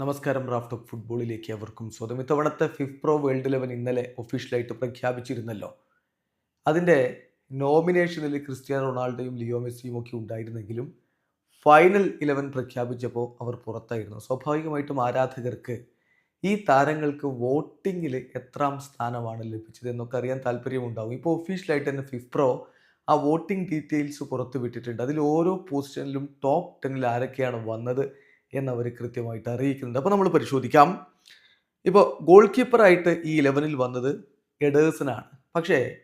നമസ്കാരം raft of ഫുട്ബോളിലേക്ക് അവർക്കും സ്വാഗതം. ഇത്തവണത്തെ ഫിഫ് പ്രോ വേൾഡ് ഇലവൻ ഇന്നലെ ഒഫീഷ്യലായിട്ട് പ്രഖ്യാപിച്ചിരുന്നല്ലോ. അതിന്റെ നോമിനേഷനിൽ ക്രിസ്ത്യാനോ റൊണാൾഡോയും ലിയോ മെസ്സിയും ഒക്കെ ഉണ്ടായിരുന്നെങ്കിലും ഫൈനൽ ഇലവൻ പ്രഖ്യാപിച്ചപ്പോൾ അവർ പുറത്തായിരുന്നു. സ്വാഭാവികമായിട്ടും ആരാധകർക്ക് ഈ താരങ്ങൾക്ക് വോട്ടിങ്ങിൽ എത്രാം സ്ഥാനമാണ് ലഭിച്ചത് എന്നൊക്കെ അറിയാൻ താല്പര്യമുണ്ടാവും. ഇപ്പോൾ ഒഫീഷ്യലായിട്ട് തന്നെ ഫിഫ് പ്രോ ആ വോട്ടിംഗ് ഡീറ്റെയിൽസ് പുറത്തുവിട്ടിട്ടുണ്ട്. അതിൽ ഓരോ പൊസിഷനിലും ടോപ്പ് ടെന്നിൽ ആരൊക്കെയാണ് വന്നത് എന്നവർ കൃത്യമായിട്ട് അറിയിക്കുന്നുണ്ട്. അപ്പോൾ നമ്മൾ പരിശോധിക്കാം. ഇപ്പോൾ ഗോൾ കീപ്പറായിട്ട് ഈ ഇലവനിൽ വന്നത് എഡേഴ്സനാണ് പക്ഷേ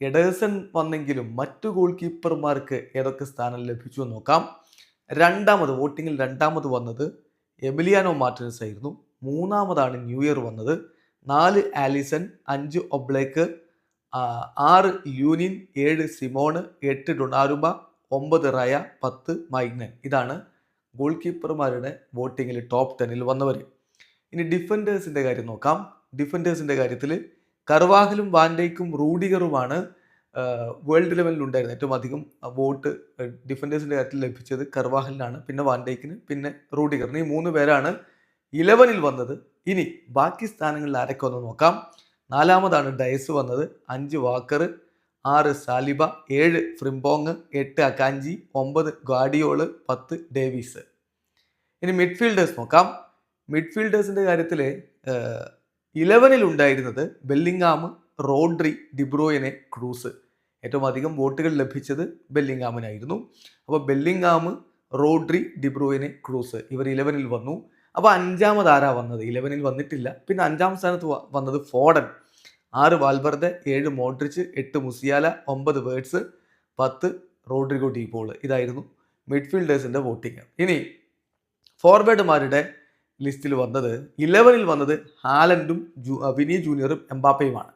എഡേഴ്സൺ വന്നെങ്കിലും മറ്റു ഗോൾ കീപ്പർമാർക്ക് ഏതൊക്കെ സ്ഥാനം ലഭിച്ചു എന്ന് നോക്കാം. രണ്ടാമത് വോട്ടിങ്ങിൽ രണ്ടാമത് വന്നത് എമിലിയാനോ മാർട്ടിനസ് ആയിരുന്നു. മൂന്നാമതാണ് ന്യൂ ഇയർ വന്നത്. നാല് ആലിസൺ. അഞ്ച് ഒബ്ലേക്ക്. ആറ് യൂനിൻ ഏഴ് സിമോണ്. എട്ട് ഡൊണാരുബ ഒമ്പത് റയ. പത്ത് മൈഗ്നൻ. ഇതാണ് ഗോൾ കീപ്പർമാരുടെ വോട്ടിങ്ങിൽ ടോപ്പ് ടെന്നിൽ വന്നവർ. ഇനി ഡിഫൻഡേഴ്സിന്റെ കാര്യം നോക്കാം. ഡിഫൻഡേഴ്സിന്റെ കാര്യത്തിൽ കർവാഹലും വാൻഡേക്കും റൂഡിഗറുമാണ് വേൾഡ് ലെവലിൽ ഉണ്ടായിരുന്നത്. ഏറ്റവും അധികം വോട്ട് ഡിഫൻഡേഴ്സിന്റെ കാര്യത്തിൽ ലഭിച്ചത് കർവാഹലിനാണ് പിന്നെ വാൻഡേക്കിന് പിന്നെ റൂഡിഗറിന്. ഈ മൂന്ന് പേരാണ് ഇലവനിൽ വന്നത്. ഇനി ബാക്കി സ്ഥാനങ്ങളിൽ ആരൊക്കെ ഒന്ന് നോക്കാം. നാലാമതാണ് ഡയസ് വന്നത്. അഞ്ച് വാക്കർ ആറ് സാലിബ ഏഴ് ഫ്രിംബോങ് എട്ട് അക്കാഞ്ചി ഒമ്പത് ഗാഡിയോൾ പത്ത് ഡേവിസ്. ഇനി മിഡ്ഫീൽഡേഴ്സ് നോക്കാം. മിഡ്ഫീൽഡേഴ്സിന്റെ കാര്യത്തിൽ ഇലവനിൽ ഉണ്ടായിരുന്നത് ബെല്ലിങ്ങാം റോഡ്രി ഡിബ്രോയിനെ ക്രൂസ്. ഏറ്റവും അധികം വോട്ടുകൾ ലഭിച്ചത് ബെല്ലിങ്ങാമിനായിരുന്നു അപ്പോൾ ബെല്ലിങ്ങാം റോഡ്രി ഡിബ്രോയിനെ ക്രൂസ് ഇവർ ഇലവനിൽ വന്നു. അപ്പോൾ അഞ്ചാമത് വന്നത്? ഇലവനിൽ വന്നിട്ടില്ല. പിന്നെ അഞ്ചാം സ്ഥാനത്ത് വന്നത് ഫോഡൻ. ആറ് വാൽബർദെ ഏഴ് മോഡ്രിച്ച് എട്ട് മുസിയാല ഒമ്പത് വേർഡ്സ് പത്ത് റോഡ്രിഗോ ഡീപോൾ ഇതായിരുന്നു മിഡ്ഫീൽഡേഴ്സിന്റെ വോട്ടിംഗ്. ഇനി ഫോർവേഡുമാരുടെ ലിസ്റ്റിൽ വന്നത് ഇലവനിൽ വന്നത് ഹാലൻഡും വിനി ജൂനിയറും എംബാപ്പയുമാണ്.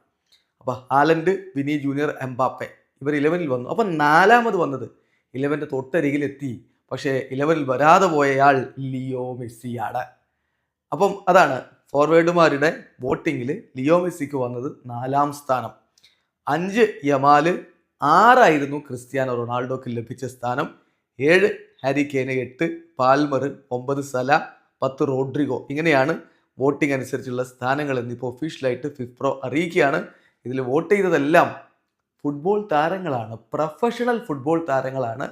അപ്പോൾ ഹാലൻഡ് വിനി ജൂനിയർ എംബാപ്പെ. ഇവർ ഇലവനിൽ വന്നു. അപ്പം നാലാമത് വന്നത് ഇലവന്റെ തൊട്ടരികിലെത്തി. പക്ഷേ ഇലവനിൽ വരാതെ പോയയാൾ ലിയോ മെസ്സിയാണ്. അപ്പം അതാണ് ഫോർവേഡുമാരുടെ വോട്ടിങ്ങിൽ ലിയോ മെസ്സിക്ക് വന്നത് നാലാം സ്ഥാനം. അഞ്ച് യമാൽ ആറായിരുന്നു ക്രിസ്ത്യാനോ റൊണാൾഡോക്ക് ലഭിച്ച സ്ഥാനം. ഏഴ് ഹാരി കേന് എട്ട് പാൽമർ ഒമ്പത് സല പത്ത് റോഡ്രിഗോ. ഇങ്ങനെയാണ് വോട്ടിംഗ് അനുസരിച്ചുള്ള സ്ഥാനങ്ങൾ എന്നിപ്പോൾ ഒഫീഷ്യലായിട്ട് ഫിഫ്പ്രോ അറിയിക്കുകയാണ്. ഇതിൽ വോട്ട് ചെയ്തതെല്ലാം ഫുട്ബോൾ താരങ്ങളാണ്. പ്രൊഫഷണൽ ഫുട്ബോൾ താരങ്ങളാണ്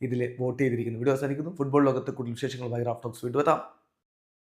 ഇതിൽ വോട്ട് ചെയ്തിരിക്കുന്നത്. വീഡിയോ അവസാനിക്കുന്നു. ഫുട്ബോൾ ലോകത്ത് കൂടുതൽ വിശേഷങ്ങളുമായി റാഫ്റ്റോക്സ് വീണ്ടും എത്താം.